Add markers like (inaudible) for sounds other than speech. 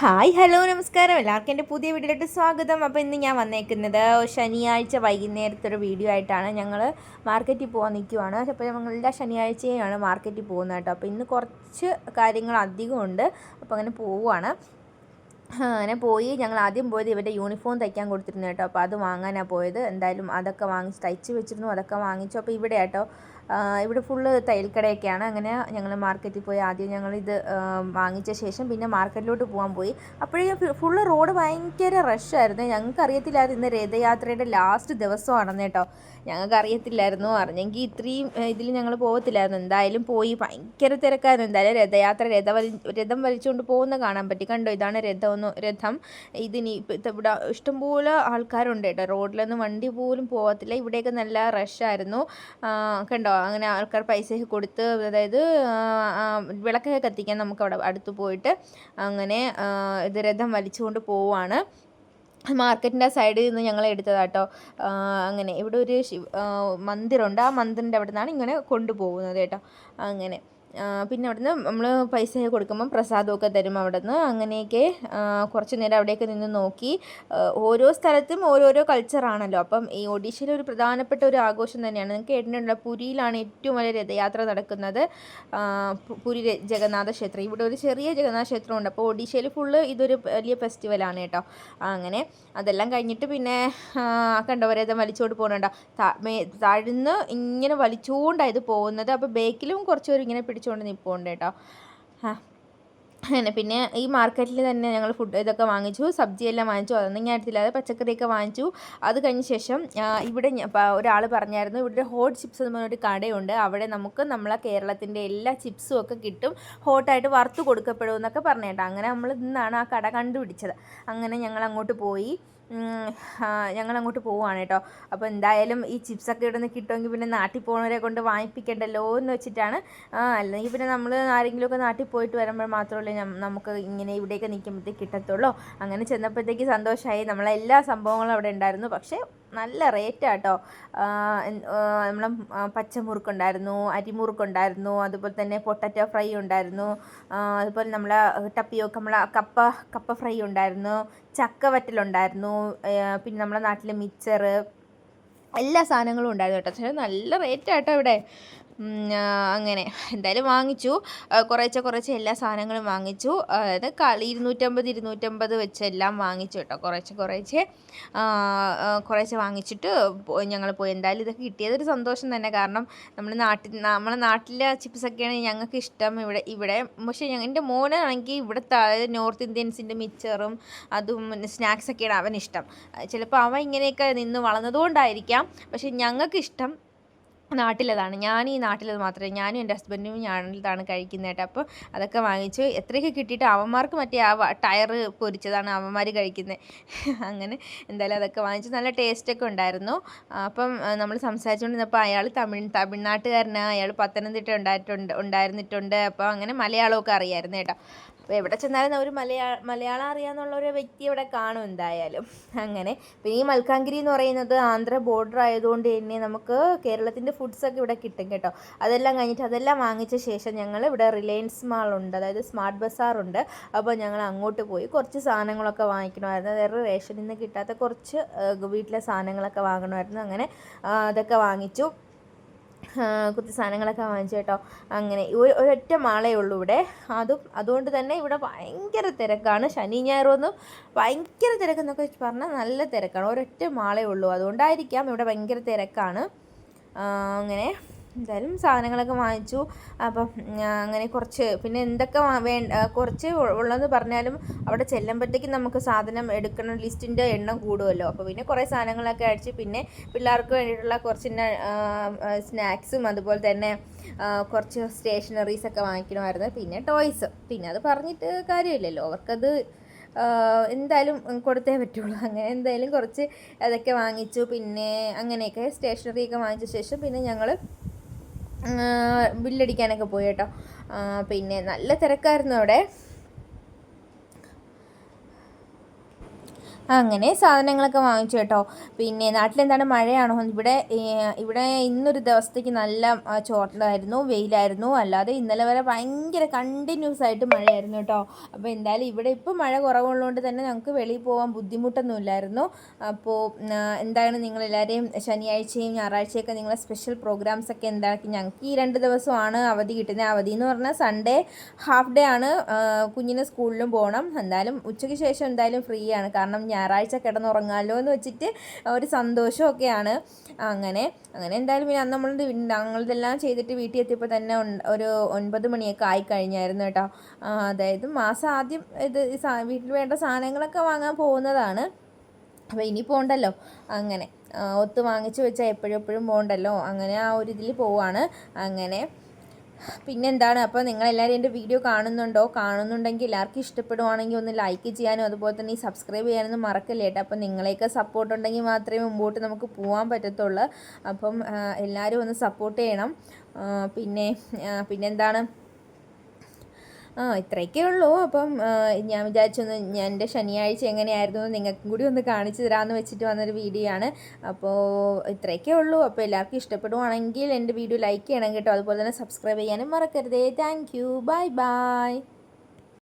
Hi hello നമസ്കാരം. എല്ലാവർക്കും എന്റെ പുതിയ വീഡിയോയിലോട്ട് സ്വാഗതം. അപ്പോൾ ഇന്ന് ഞാൻ വന്നേക്കുന്നത് ശനിയാഴ്ച വൈകുന്നേരത്തെ ഒരു വീഡിയോ ആയിട്ടാണ്. ഞങ്ങൾ മാർക്കറ്റിൽ പോകാൻ നിൽക്കുവാണ്. അപ്പോൾ എല്ലാ ശനിയാഴ്ചയാണ് മാർക്കറ്റിൽ പോകുന്നത് കേട്ടോ. അപ്പോൾ ഇന്ന് കുറച്ച് കാര്യങ്ങൾ അധികമുണ്ട്. അപ്പോൾ അങ്ങനെ പോവുകയാണ് അങ്ങനെ പോയി. ഞങ്ങൾ ആദ്യം പോയത് ഇവരുടെ യൂണിഫോം തയ്ക്കാൻ കൊടുത്തിരുന്നു കേട്ടോ. അപ്പോൾ അത് വാങ്ങാനാണ് പോയത്. എന്തായാലും അതൊക്കെ വാങ്ങിച്ച് തയ്ച്ച് വെച്ചിരുന്നു. അതൊക്കെ വാങ്ങിച്ചു. അപ്പോൾ ഇവിടെ കേട്ടോ ഇവിടെ ഫുള്ള് തയ്യൽക്കടയൊക്കെയാണ് അങ്ങനെ ഞങ്ങൾ മാർക്കറ്റിൽ പോയി ആദ്യം ഞങ്ങൾ ഇത് വാങ്ങിച്ച ശേഷം പിന്നെ മാർക്കറ്റിലോട്ട് പോകാൻ പോയി. അപ്പോഴേ ഫുള്ള് റോഡ് ഭയങ്കര റഷായിരുന്നു ഞങ്ങൾക്ക് അറിയത്തില്ലായിരുന്നു ഇന്ന് രഥയാത്രയുടെ ലാസ്റ്റ് ദിവസമാണെന്ന് കേട്ടോ. ഞങ്ങൾക്ക് അറിയത്തില്ലായിരുന്നു അറിഞ്ഞെങ്കിൽ ഇത്രയും ഇതിൽ ഞങ്ങൾ പോകത്തില്ലായിരുന്നു എന്തായാലും പോയി. ഭയങ്കര തിരക്കായിരുന്നു. എന്തായാലും രഥയാത്ര രഥ രഥം വലിച്ചുകൊണ്ട് പോകുന്ന കാണാൻ പറ്റി. കണ്ടോ? ഇതാണ് രഥമൊന്ന് രഥം. ഇതിനി ഇവിടെ ഇഷ്ടംപോലെ ആൾക്കാരുണ്ട് കേട്ടോ. റോഡിലൊന്നും വണ്ടി പോലും പോകത്തില്ല ഇവിടെയൊക്കെ നല്ല റഷായിരുന്നു കണ്ടോ? അങ്ങനെ ആൾക്കാർ പൈസയൊക്കെ കൊടുത്ത് അതായത് വിളക്കൊക്കെ കത്തിക്കാൻ നമുക്ക് അവിടെ അടുത്ത് പോയിട്ട് അങ്ങനെ ഇത് രഥം വലിച്ചുകൊണ്ട് പോവാണ്. മാർക്കറ്റിന്റെ സൈഡിൽ നിന്ന് ഞങ്ങൾ എടുത്തതാട്ടോ അങ്ങനെ ഇവിടെ ഒരു മന്ദിരമുണ്ട് ആ മന്ദിറിന്റെ അവിടെ നിന്നാണ് ഇങ്ങനെ കൊണ്ടുപോകുന്നത് കേട്ടോ. അങ്ങനെ. പിന്നെ അവിടുന്ന് നമ്മൾ പൈസ കൊടുക്കുമ്പം പ്രസാദമൊക്കെ തരും അവിടെ നിന്ന് അങ്ങനെയൊക്കെ കുറച്ച് നേരം അവിടെയൊക്കെ നിന്ന് നോക്കി. ഓരോ സ്ഥലത്തും ഓരോരോ കൾച്ചറാണല്ലോ അപ്പം ഈ ഒഡീഷയിലെ ഒരു പ്രധാനപ്പെട്ട ഒരു ആഘോഷം തന്നെയാണ്. നിങ്ങൾക്ക് കേട്ടിട്ടുണ്ടല്ലോ പുരിയിലാണ് ഏറ്റവും വലിയ രഥയാത്ര നടക്കുന്നത്. പുരി ജഗന്നാഥ ക്ഷേത്രം. ഇവിടെ ഒരു ചെറിയ ജഗന്നാഥ ക്ഷേത്രമുണ്ട്. അപ്പോൾ ഒഡീഷയിൽ ഫുള്ള് ഇതൊരു വലിയ ഫെസ്റ്റിവലാണ് കേട്ടോ. അങ്ങനെ അതെല്ലാം കഴിഞ്ഞിട്ട് പിന്നെ കണ്ടവരേതം വലിച്ചുകൊണ്ട് പോകുന്നുണ്ടോ താഴ്ന്ന് ഇങ്ങനെ വലിച്ചുകൊണ്ടായത് പോകുന്നത്. അപ്പോൾ ബേക്കിലും കുറച്ചുപേർ ഇങ്ങനെ ഇങ്ങനെ പിടിച്ചുകൊണ്ട് നിൽപ്പുണ്ട് കേട്ടോ. അങ്ങനെ പിന്നെ ഈ മാർക്കറ്റിൽ തന്നെ ഞങ്ങൾ ഫുഡ് ഇതൊക്കെ വാങ്ങിച്ചു സബ്ജിയെല്ലാം വാങ്ങിച്ചു അതൊന്നും ഞാൻ എടുത്തില്ല. അത് പച്ചക്കറിയൊക്കെ വാങ്ങിച്ചു. അത് കഴിഞ്ഞ ശേഷം ഇവിടെ ഒരാൾ പറഞ്ഞായിരുന്നു ഇവിടെ ഹോട്ട് ചിപ്സ് എന്ന് പറഞ്ഞൊരു കടയുണ്ട്. അവിടെ നമുക്ക് നമ്മളെ കേരളത്തിന്റെ എല്ലാ ചിപ്സും ഒക്കെ കിട്ടും. ഹോട്ടായിട്ട് വറുത്ത് കൊടുക്കപ്പെടും എന്നൊക്കെ പറഞ്ഞേട്ടോ അങ്ങനെ നമ്മൾ ഇന്നാണ് ആ കട കണ്ടുപിടിച്ചത്. അങ്ങനെ ഞങ്ങൾ അങ്ങോട്ട് പോയി. ഞങ്ങൾ അങ്ങോട്ട് പോവുകയാണ് കേട്ടോ അപ്പോൾ എന്തായാലും ഈ ചിപ്സൊക്കെ ഇവിടെ നിന്ന് കിട്ടുമെങ്കിൽ പിന്നെ നാട്ടിൽ പോകുന്നവരെ കൊണ്ട് വാങ്ങിപ്പിക്കണ്ടല്ലോ എന്ന് വെച്ചിട്ടാണ്. അല്ലെങ്കിൽ പിന്നെ നമ്മൾ ആരെങ്കിലുമൊക്കെ നാട്ടിൽ പോയിട്ട് വരുമ്പോൾ മാത്രമല്ലേ നമുക്ക് ഇങ്ങനെ ഇവിടെയൊക്കെ നിൽക്കുമ്പോഴത്തേക്ക് കിട്ടത്തുള്ളൂ. അങ്ങനെ ചെന്നപ്പോഴത്തേക്ക് സന്തോഷമായി നമ്മളെല്ലാ സംഭവങ്ങളും അവിടെ ഉണ്ടായിരുന്നു. പക്ഷേ നല്ല റേറ്റാട്ടോ നമ്മളെ പച്ചമുറുക്കുണ്ടായിരുന്നു അരിമുറുക്കുണ്ടായിരുന്നു അതുപോലെ തന്നെ പൊട്ടറ്റോ ഫ്രൈ ഉണ്ടായിരുന്നു അതുപോലെ നമ്മളെ ടപ്പിയൊക്കെ നമ്മളെ കപ്പ കപ്പ ഫ്രൈ ഉണ്ടായിരുന്നു ചക്ക വറ്റലുണ്ടായിരുന്നു പിന്നെ നമ്മളെ നാട്ടിലെ മിച്ചറ് എല്ലാ സാധനങ്ങളും ഉണ്ടായിരുന്നു കേട്ടോ പക്ഷേ നല്ല റേറ്റ് ആട്ടോ ഇവിടെ. അങ്ങനെ. എന്തായാലും വാങ്ങിച്ചു. കുറേശ്ശെ കുറേശ്ശെ എല്ലാ സാധനങ്ങളും വാങ്ങിച്ചു. അതായത് കളി ഇരുന്നൂറ്റമ്പത് ഇരുന്നൂറ്റമ്പത് വെച്ച് എല്ലാം വാങ്ങിച്ചു കേട്ടോ. കുറേശ്ശെ കുറേശ്ശെ കുറേശ്ശെ വാങ്ങിച്ചിട്ട് ഞങ്ങൾ പോയി. എന്തായാലും ഇതൊക്കെ കിട്ടിയതൊരു സന്തോഷം തന്നെ. കാരണം നമ്മുടെ നാട്ടിൽ നമ്മളെ നാട്ടിലെ ചിപ്സൊക്കെയാണ് ഞങ്ങൾക്ക് ഇഷ്ടം. ഇവിടെ ഇവിടെ പക്ഷേ എന്റെ മോനാണെങ്കിൽ ഇവിടുത്തെ നോർത്ത് ഇന്ത്യൻസിന്റെ മിച്ചറും അതും സ്നാക്സൊക്കെയാണ് അവൻ ഇഷ്ടം ചിലപ്പോൾ അവൻ ഇങ്ങനെയൊക്കെ നിന്ന് വളർന്നതുകൊണ്ടായിരിക്കാം. പക്ഷേ ഞങ്ങൾക്ക് ഇഷ്ടം നാട്ടിലതാണ്. ഞാൻ ഈ നാട്ടിലത് മാത്രമേ ഞാനും എന്റെ ഹസ്ബൻഡും ഞാനിതാണ് കഴിക്കുന്നത് കേട്ടോ അപ്പോൾ അതൊക്കെ വാങ്ങിച്ചു എത്രയൊക്കെ കിട്ടിയിട്ട് അവന്മാർക്ക് മറ്റേ ആ ടയർ പൊരിച്ചതാണ് അവന്മാർ കഴിക്കുന്നത് (laughs) അങ്ങനെ എന്തായാലും അതൊക്കെ വാങ്ങിച്ചു നല്ല ടേസ്റ്റൊക്കെ ഉണ്ടായിരുന്നു. അപ്പം നമ്മൾ സംസാരിച്ചുകൊണ്ടിരുന്നപ്പോൾ അയാൾ തമിഴ് തമിഴ്നാട്ടുകാരനാണ് അയാൾ പത്തനംതിട്ട ഉണ്ടായിട്ടുണ്ട് ഉണ്ടായിരുന്നിട്ടുണ്ട്. അപ്പോൾ അങ്ങനെ മലയാളമൊക്കെ അറിയായിരുന്നു കേട്ടോ. അപ്പോൾ എവിടെ ചെന്നാലും ഒരു മലയാള മലയാളം അറിയാമെന്നുള്ള ഒരു വ്യക്തി ഇവിടെ കാണും എന്തായാലും. അങ്ങനെ. പിന്നെ ഈ മൽക്കാങ്കിരി എന്ന് പറയുന്നത് ആന്ധ്ര ബോർഡർ ആയതുകൊണ്ട് തന്നെ നമുക്ക് കേരളത്തിന്റെ ഫുഡ്സൊക്കെ ഇവിടെ കിട്ടും കേട്ടോ. അതെല്ലാം കഴിഞ്ഞിട്ട് അതെല്ലാം വാങ്ങിച്ച ശേഷം ഞങ്ങൾ ഇവിടെ റിലയൻസ് മാളുണ്ട് അതായത് സ്മാർട്ട് ബസാറുണ്ട് അപ്പോൾ ഞങ്ങൾ അങ്ങോട്ട് പോയി കുറച്ച് സാധനങ്ങളൊക്കെ വാങ്ങിക്കണമായിരുന്നു. വേറെ റേഷനിൽ നിന്ന് കിട്ടാത്ത കുറച്ച് വീട്ടിലെ സാധനങ്ങളൊക്കെ വാങ്ങണമായിരുന്നു. അങ്ങനെ അതൊക്കെ വാങ്ങിച്ചു. കുറച്ച് സാധനങ്ങളൊക്കെ വാങ്ങിച്ചു കേട്ടോ. അങ്ങനെ ഒരു ഒരൊറ്റ മാളേ ഉള്ളൂ ഇവിടെ. അതും അതുകൊണ്ട് തന്നെ ഇവിടെ ഭയങ്കര തിരക്കാണ്. ശനി ഞായറൊന്നും ഭയങ്കര തിരക്കെന്നൊക്കെ പറഞ്ഞാൽ നല്ല തിരക്കാണ്. ഒരൊറ്റ മാളേ ഉള്ളൂ. അതുകൊണ്ടായിരിക്കാം ഇവിടെ ഭയങ്കര തിരക്കാണ്. അങ്ങനെ. എന്തായാലും സാധനങ്ങളൊക്കെ വാങ്ങിച്ചു. അപ്പം അങ്ങനെ കുറച്ച് പിന്നെ എന്തൊക്കെ വേണ്ട കുറച്ച് ഉള്ളതെന്ന് പറഞ്ഞാലും അവിടെ ചെല്ലുമ്പോഴത്തേക്കും നമുക്ക് സാധനം എടുക്കണം ലിസ്റ്റിന്റെ എണ്ണം കൂടുമല്ലോ അപ്പോൾ പിന്നെ കുറേ സാധനങ്ങളൊക്കെ അടിച്ച് പിന്നെ പിള്ളേർക്ക് വേണ്ടിയിട്ടുള്ള കുറച്ച് സ്നാക്സും അതുപോലെ തന്നെ കുറച്ച് സ്റ്റേഷനറീസ് ഒക്കെ വാങ്ങിക്കണമായിരുന്നു. പിന്നെ ടോയ്സ്. പിന്നെ അത് പറഞ്ഞിട്ട് കാര്യമില്ലല്ലോ. അവർക്കത് എന്തായാലും കൊടുത്തേ പറ്റുള്ളൂ. അങ്ങനെ എന്തായാലും കുറച്ച് അതൊക്കെ വാങ്ങിച്ചു. പിന്നെ അങ്ങനെയൊക്കെ സ്റ്റേഷനറി ഒക്കെ വാങ്ങിച്ച ശേഷം പിന്നെ ഞങ്ങൾ ബില്ലടിക്കാനൊക്കെ പോയി കേട്ടോ. പിന്നെ നല്ല തിരക്കായിരുന്നു അവിടെ. അങ്ങനെ സാധനങ്ങളൊക്കെ വാങ്ങിച്ചു കേട്ടോ. പിന്നെ നാട്ടിലെന്താണ് മഴയാണോ? ഇവിടെ ഇവിടെ ഇന്നൊരു ദിവസത്തേക്ക് നല്ല ചോട്ടലായിരുന്നു വെയിലായിരുന്നു. അല്ലാതെ ഇന്നലെ വരെ ഭയങ്കര കണ്ടിന്യൂസ് ആയിട്ട് മഴയായിരുന്നു കേട്ടോ. അപ്പോൾ എന്തായാലും ഇവിടെ ഇപ്പോൾ മഴ കുറവുള്ളതുകൊണ്ട് തന്നെ ഞങ്ങൾക്ക് വെളിയിൽ പോകാൻ ബുദ്ധിമുട്ടൊന്നുമില്ലായിരുന്നു. അപ്പോൾ എന്താണ് നിങ്ങളെല്ലാവരെയും ശനിയാഴ്ചയും ഞായറാഴ്ചയൊക്കെ നിങ്ങളെ സ്പെഷ്യൽ പ്രോഗ്രാംസ് ഒക്കെ എന്താക്കി? ഞങ്ങൾക്ക് ഈ രണ്ട് ദിവസമാണ് അവധി കിട്ടുന്നത്. അവധി എന്ന് പറഞ്ഞാൽ സൺഡേ ഹാഫ് ഡേ ആണ് കുഞ്ഞിനെ സ്കൂളിലും പോകണം എന്തായാലും ഉച്ചയ്ക്ക് ശേഷം എന്തായാലും ഫ്രീ ആണ്. കാരണം ഞായറാഴ്ച കിടന്നുറങ്ങാമല്ലോ എന്ന് വെച്ചിട്ട് ഒരു സന്തോഷമൊക്കെയാണ്. അങ്ങനെ അങ്ങനെ എന്തായാലും പിന്നെ അന്ന് നമ്മൾ ഞങ്ങളിതെല്ലാം ചെയ്തിട്ട് വീട്ടിൽ എത്തിയപ്പോൾ തന്നെ ഒരു ഒൻപത് മണിയൊക്കെ ആയി കഴിഞ്ഞായിരുന്നു കേട്ടോ. അതായത് മാസം ആദ്യം ഇത് വീട്ടിൽ വേണ്ട സാധനങ്ങളൊക്കെ വാങ്ങാൻ പോകുന്നതാണ്. അപ്പോൾ ഇനി പോകണ്ടല്ലോ അങ്ങനെ ഒത്ത് വാങ്ങിച്ചു വെച്ചാൽ എപ്പോഴും എപ്പോഴും പോകണ്ടല്ലോ അങ്ങനെ ആ ഒരു ഇതിൽ പോവാണ്. അങ്ങനെ പിന്നെന്താണ്? അപ്പോൾ നിങ്ങളെല്ലാവരും എന്റെ വീഡിയോ കാണുന്നുണ്ടോ? കാണുന്നുണ്ടെങ്കിൽ എല്ലാവർക്കും ഇഷ്ടപ്പെടുവാണെങ്കിൽ ഒന്ന് ലൈക്ക് ചെയ്യാനും അതുപോലെ തന്നെ സബ്സ്ക്രൈബ് ചെയ്യാനൊന്നും മറക്കല്ലേ കേട്ടോ അപ്പോൾ നിങ്ങളെയൊക്കെ സപ്പോർട്ട് ഉണ്ടെങ്കിൽ മാത്രമേ മുമ്പോട്ട് നമുക്ക് പോകാൻ പറ്റത്തുള്ളൂ. അപ്പം എല്ലാവരും ഒന്ന് സപ്പോർട്ട് ചെയ്യണം. പിന്നെ പിന്നെന്താണ്? ആ ഇത്രയൊക്കെ ഉള്ളൂ. അപ്പം ഞാൻ വിചാരിച്ചൊന്ന് ഞാൻ എന്റെ ശനിയാഴ്ച എങ്ങനെയായിരുന്നു നിങ്ങൾക്കും കൂടി ഒന്ന് കാണിച്ചു തരാമെന്ന് വെച്ചിട്ട് വന്നൊരു വീഡിയോ ആണ്. അപ്പോൾ ഇത്രയൊക്കെ ഉള്ളൂ. അപ്പോൾ എല്ലാവർക്കും ഇഷ്ടപ്പെടുവാണെങ്കിൽ എന്റെ വീഡിയോ ലൈക്ക് ചെയ്യണം കേട്ടോ. അതുപോലെ തന്നെ സബ്സ്ക്രൈബ് ചെയ്യാനും മറക്കരുതേ. Thank you bye bye